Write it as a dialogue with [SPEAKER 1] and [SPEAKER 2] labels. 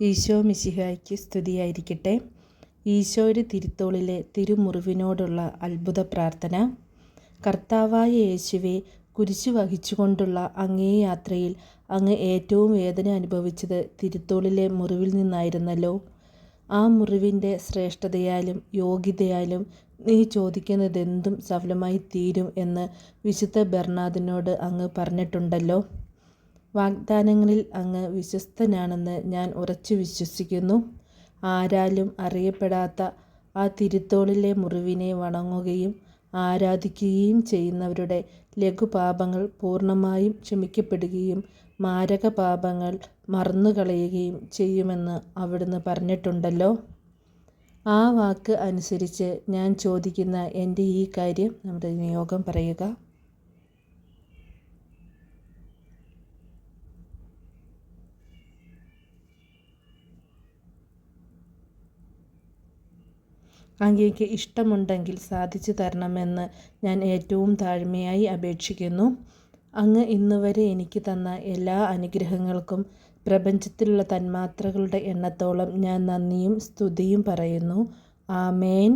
[SPEAKER 1] ഈശോ മിശിഹായ്ക്ക് സ്തുതിയായിരിക്കട്ടെ. ഈശോയുടെ തിരുത്തോളിലെ തിരുമുറിവിനോടുള്ള അത്ഭുത പ്രാർത്ഥന. കർത്താവായ യേശുവെ കുരിശു വഹിച്ചുകൊണ്ടുള്ള അങ്ങേ യാത്രയിൽ അങ്ങ് ഏറ്റവും വേദന അനുഭവിച്ചത് തിരുത്തോളിലെ മുറിവിൽ നിന്നായിരുന്നല്ലോ. ആ മുറിവിന്റെ ശ്രേഷ്ഠതയാലും യോഗ്യതയാലും നീ ചോദിക്കുന്നതെന്തും സഫലമായി തീരും എന്ന് വിശുദ്ധ ബെർണാദിനോട് അങ്ങ് പറഞ്ഞിട്ടുണ്ടല്ലോ. വാഗ്ദാനങ്ങളിൽ അങ്ങ് വിശ്വസ്തനാണെന്ന് ഞാൻ ഉറച്ചു വിശ്വസിക്കുന്നു. ആരാലും അറിയപ്പെടാത്ത ആ തിരുത്തോളിലെ മുറിവിനെ വണങ്ങുകയും ആരാധിക്കുകയും ചെയ്യുന്നവരുടെ ലഘുപാപങ്ങൾ പൂർണമായും ക്ഷമിക്കപ്പെടുകയും മാരക പാപങ്ങൾ മറന്നുകളയുകയും ചെയ്യുമെന്ന് അവിടുന്ന് പറഞ്ഞിട്ടുണ്ടല്ലോ. ആ വാക്ക് അനുസരിച്ച് ഞാൻ ചോദിക്കുന്ന എന്റെ ഈ കാര്യം നമ്മുടെ നിയോഗം പറയുക. അങ്ങേക്ക് ഇഷ്ടമുണ്ടെങ്കിൽ സാധിച്ചു തരണമെന്ന് ഞാൻ ഏറ്റവും താഴ്മയായി അപേക്ഷിക്കുന്നു. അങ്ങ് ഇന്നുവരെ എനിക്ക് തന്ന എല്ലാ അനുഗ്രഹങ്ങൾക്കും പ്രപഞ്ചത്തിലുള്ള തന്മാത്രകളുടെ എണ്ണത്തോളം ഞാൻ നന്ദിയും സ്തുതിയും പറയുന്നു. ആമേൻ.